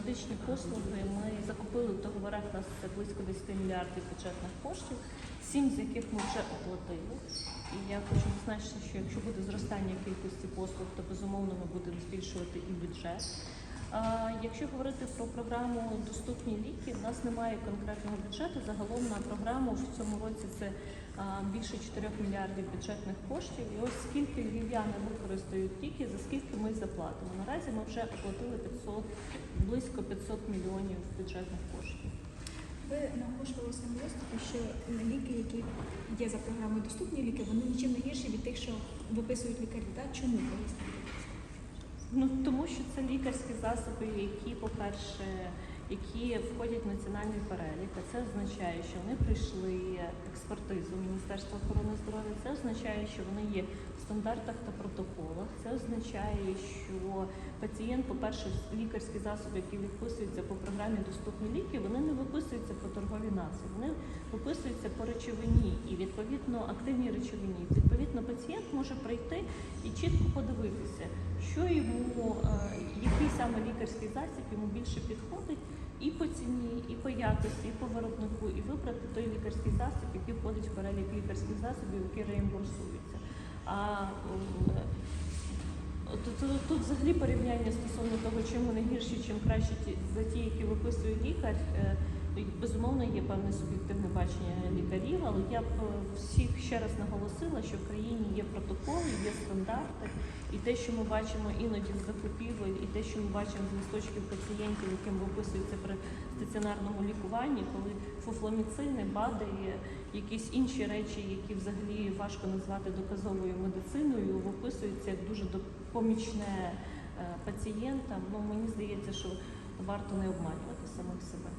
медичні послуги ми закупили в договорах нас це близько 10 мільярдів бюджетних коштів, сім з яких ми вже оплатили. І я хочу зазначити, що якщо буде зростання кількості послуг, то безумовно ми будемо збільшувати і бюджет. Якщо говорити про програму Доступні ліки, в нас немає конкретного бюджету. Загалом на програму в цьому році це більше 4 мільярдів бюджетних коштів. І ось скільки львів'яни використають ліки, за скільки ми заплатимо. Наразі ми вже оплатили 500, близько 500 мільйонів бюджетних коштів. Ви наголошували своєму виступі, що ліки, які є за програмою доступні ліки, вони нічим не гірші від тих, що виписують лікарі. Так? Чому пояснити? Ну тому що це лікарські засоби, які, по-перше, які входять в національний перелік. А це означає, що вони пройшли експертизу Міністерства охорони здоров'я. Це означає, що вони є стандартах та протоколах. Це означає, що пацієнт, по-перше, лікарські засоби, які виписуються по програмі Доступні ліки, вони не виписуються по торговій нації, вони виписуються по речовині і відповідно активній речовині. Відповідно, пацієнт може прийти і чітко подивитися, що йому, е, який саме лікарський засіб йому більше підходить. І по ціні, і по якості, і по виробнику, і вибрати той лікарський засіб, який входить в перелік лікарських засобів, які реімбурсуються. А Тут, тут, тут взагалі порівняння стосовно того, чим вони гірші, чим краще ті, за ті, які виписує лікар. Безумовно, є певне суб'єктивне бачення лікарів, але я б е, всіх ще раз наголосила, що в країні є протоколи, є стандарти, і те, що ми бачимо іноді з закупівель, і те, що ми бачимо з листочків пацієнтів, яким виписується при стаціонарному лікуванні, коли фуфломіцини, БАДи, якісь інші речі, які взагалі важко назвати доказовою медициною, виписуються як дуже допомічне е, пацієнтам. Ну мені здається, що варто не обманювати самих себе.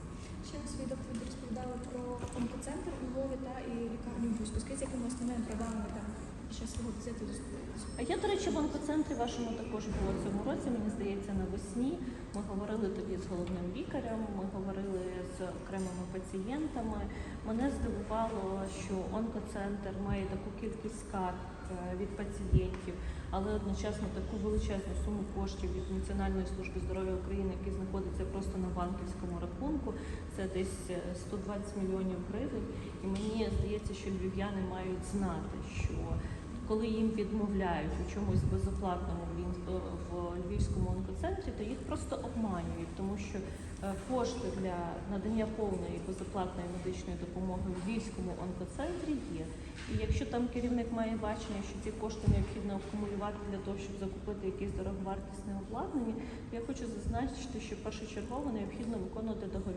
Ще на своїй доповіді розповідали про онкоцентр у Львові та і лікарню в Бузьку. Скажіть, якими основними проблемами там ще свого візиту зустрілися? А я, до речі, в онкоцентрі вашому також була цьому році. Мені здається, навесні. Ми говорили тоді з головним лікарем, ми говорили з окремими пацієнтами. Мене здивувало, що онкоцентр має таку кількість скарг е, від пацієнтів, але одночасно таку величезну суму коштів від Національної служби здоров'я України, які знаходиться просто на банківському рахунку. Це десь е, 120 мільйонів гривень. І мені здається, що львів'яни мають знати, що коли їм відмовляють у чомусь безоплатному в Львівському онкоцентрі, то їх просто обманюють, тому що е, кошти для надання повної безоплатної медичної допомоги в Львівському онкоцентрі є. І якщо там керівник має бачення, що ці кошти необхідно акумулювати для того, щоб закупити якесь дороговартісне обладнання, я хочу зазначити, що першочергово необхідно виконувати бо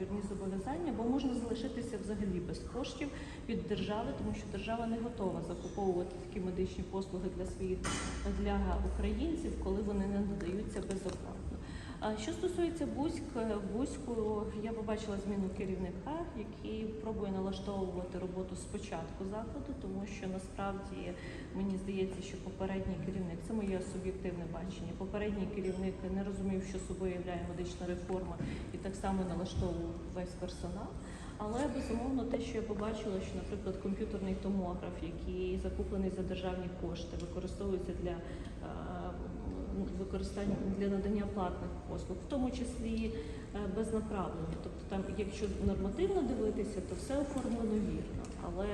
можна залишитися взагалі без коштів від держави, тому що держава не готова закуповувати такі медичні послуги для своїх для українців, коли вони не надаються безоплатно. Що стосується Бузьк, Бузьку я побачила зміну керівника, який пробує налаштовувати роботу спочатку закладу, тому що насправді мені здається, що попередній керівник це моє суб'єктивне бачення. Попередній керівник не розумів, що собою являє медична реформа, і так само налаштовував весь персонал. Але безумовно те, що я побачила, що, наприклад, комп'ютерний томограф, який закуплений за державні кошти, використовується для е, використання для надання платних послуг, в тому числі е, без направлення. Тобто, там, якщо нормативно дивитися, то все оформлено вірно. Але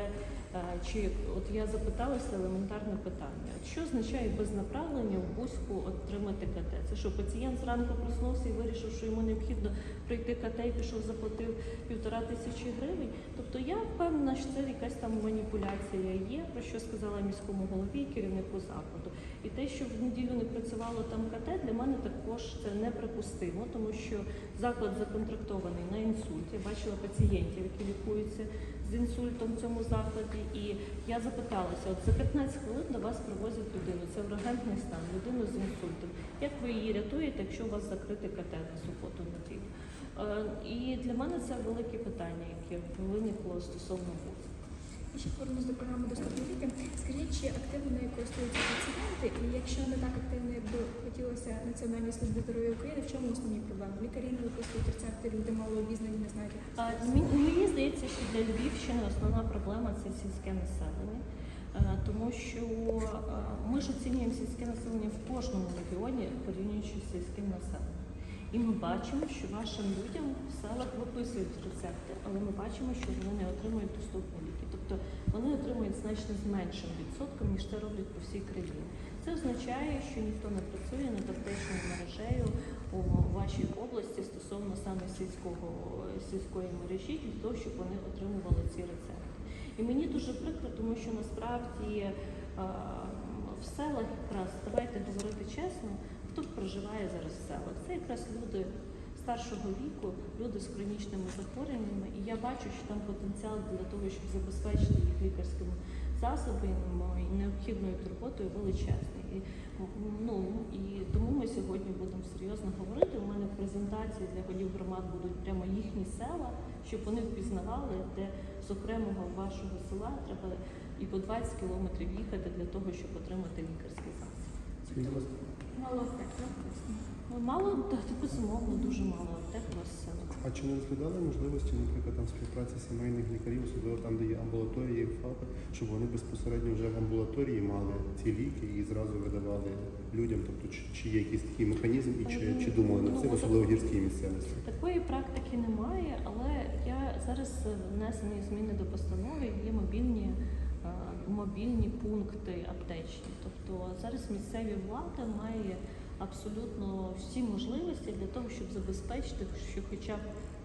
чи от я запиталася елементарне питання: що означає без направлення в бузьку отримати КТ? Це що пацієнт зранку проснувся і вирішив, що йому необхідно пройти КТ і пішов, заплатив півтора тисячі гривень. Тобто я впевнена, що це якась там маніпуляція є, про що сказала міському голові керівнику закладу. І те, що в неділю не працювало там КТ, для мене також це неприпустимо, тому що заклад законтрактований на інсульт. Я бачила пацієнтів, які лікуються з інсультом в цьому закладі. І я запиталася, от за 15 хвилин до вас привозять людину. Це ургентний стан, людину з інсультом. Як ви її рятуєте, якщо у вас закрите КТ на суботу неділю? Е, І для мене це велике питання, яке виникло стосовно ВУЗ. Ще повернусь до програми доступні ліки. Скажіть, чи активно нею користуються пацієнти? І якщо не так активно, як би хотілося Національній службі здоров'я України, в чому основні проблеми? Лікарі не виписують рецепти, люди мало обізнані, не знають, як А, мені- Мені здається, що для Львівщини основна проблема це сільське населення, тому що ми ж оцінюємо сільське населення в кожному регіоні, порівнюючи з сільським населенням. І І ми бачимо, що вашим людям в селах виписують рецепти, але ми бачимо, що вони не отримують доступні ліки. Тобто вони отримують значно з меншим відсотком, ніж це роблять по всій країні. Це означає, що ніхто не працює над аптечною мережею у вашій області стосовно саме сільського сільської мережі для того, щоб вони отримували ці рецепти. І мені дуже прикро, тому що насправді е, в селах якраз давайте говорити чесно, хто проживає зараз в селах. Це якраз люди старшого віку, люди з хронічними захворюваннями, і я бачу, що там потенціал для того, щоб забезпечити їх лікарськими засобами і необхідною турботою величезний. І, ну, і тому ми сьогодні будемо серйозно говорити. У мене в презентації для голів громад будуть прямо їхні села, щоб вони впізнавали, де з окремого вашого села треба і по 20 кілометрів їхати для того, щоб отримати лікарський засіб. Ласка, Мало? Ну, безумовно, дуже мало вас. А чи не розглядали можливості, наприклад, там співпраці сімейних лікарів, особливо там, де є амбулаторії, ФАПи, щоб вони безпосередньо вже в амбулаторії мали ці ліки і зразу видавали людям? Тобто, чи, чи є якийсь такий механізм, і чи, чи думали над цим, особливо в гірській місцевості? Такої практики немає, але я зараз внесені зміни до постанови, є мобільні, е, мобільні пункти аптечні. Тобто зараз місцеві влада має абсолютно всі можливості для того, щоб забезпечити, що хоча б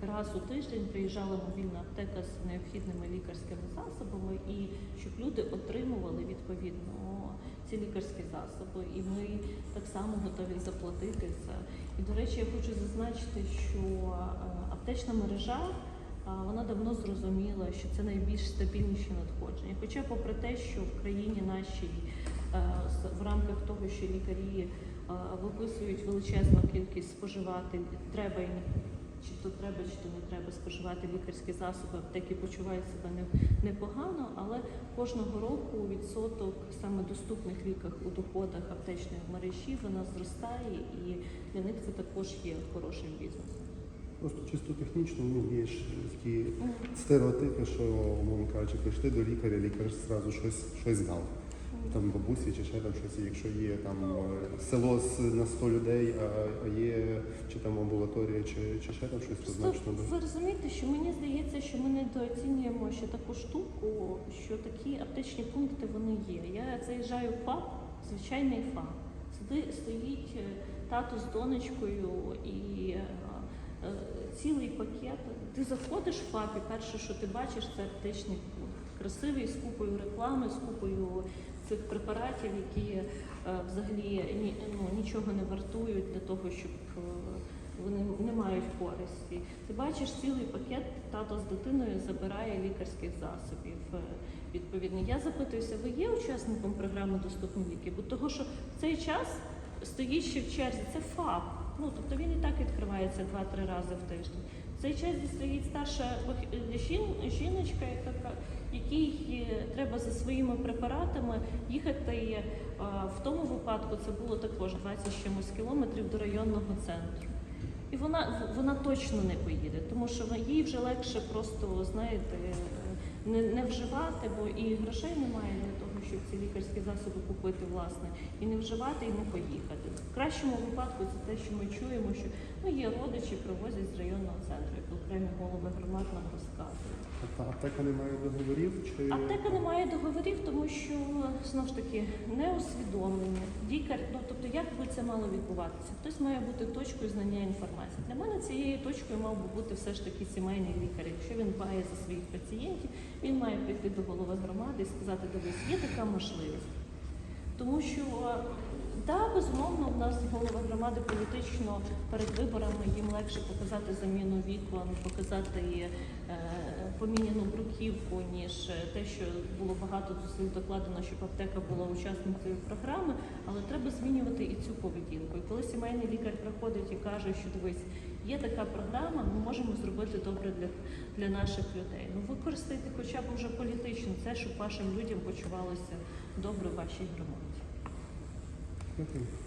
раз у тиждень приїжджала мобільна аптека з необхідними лікарськими засобами, і щоб люди отримували відповідно ці лікарські засоби. І ми так само готові заплатити за. І до речі, я хочу зазначити, що е, аптечна мережа. Вона давно зрозуміла, що це найбільш стабільніші надходження. Хоча, попри те, що в країні нашій е, в рамках того, що лікарі е, виписують величезну кількість споживати, треба не чи то треба, чи то не треба споживати лікарські засоби, аптеки почувають себе не- непогано, але кожного року відсоток саме доступних ліках у доходах аптечної мережі вона зростає, і для них це також є хорошим бізнесом. Просто чисто технічно ну, є ж такі стереотипи, що, умовно кажучи, прийшли до лікаря, лікар зразу щось, щось дав. Там бабусі чи ще там щось, якщо є там е, село з- на 100 людей, а, а є чи там амбулаторія, чи, чи ще там щось, то Просто значно ви розумієте, що мені здається, що ми недооцінюємо ще таку штуку, що такі аптечні пункти вони є. Я заїжджаю в ФАП, звичайний ФАП. Сюди стоїть е, тато з донечкою і е, е, цілий пакет. Ти заходиш в ФАП і перше, що ти бачиш, це аптечний пункт. Красивий з купою реклами, з купою цих препаратів, які е, взагалі ні, ну, нічого не вартують для того, щоб е, вони не мають користі. Ти бачиш цілий пакет, тато з дитиною забирає лікарських засобів. е, Відповідно, я запитуюся, ви є учасником програми Доступні ліки? Бо того, що в цей час стоїть ще в черзі, це ФАП. Ну тобто він і так відкривається два-три рази в тиждень. Цей черзі стоїть старша жіночка, якій е, треба за своїми препаратами їхати. е, В тому випадку це було також 20 чимось кілометрів до районного центру. І вона, вона точно не поїде, тому що їй вже легше просто, знаєте, не, не вживати, бо і грошей немає щоб ці лікарські засоби купити, власне, і не вживати, і не поїхати. В кращому випадку це те, що ми чуємо, що ну, є родичі, привозять з районного центру, як окремі голови громад нам розказують. Аптека не має договорів? Чи... Аптека не має договорів, тому що знову ж таки не усвідомлення. Лікар, ну тобто, як би це мало відбуватися? Хтось має бути точкою знання інформації. Для мене цією точкою мав би бути все ж таки сімейний лікар. Якщо він дбає за своїх пацієнтів, він має прийти до голови громади і сказати, дивись, є така можливість. Тому що да, безумовно, в нас голова громади політично перед виборами їм легше показати заміну вікон, показати е, поміняну бруківку, ніж те, що було багато зусиль докладено, щоб аптека була учасницею програми, але треба змінювати і цю поведінку. І коли сімейний лікар приходить і каже, що дивись, є така програма, ми можемо зробити добре для, для наших людей. Ну використайте хоча б вже політично це, щоб вашим людям почувалося добре в вашій громаді. 嗯哼。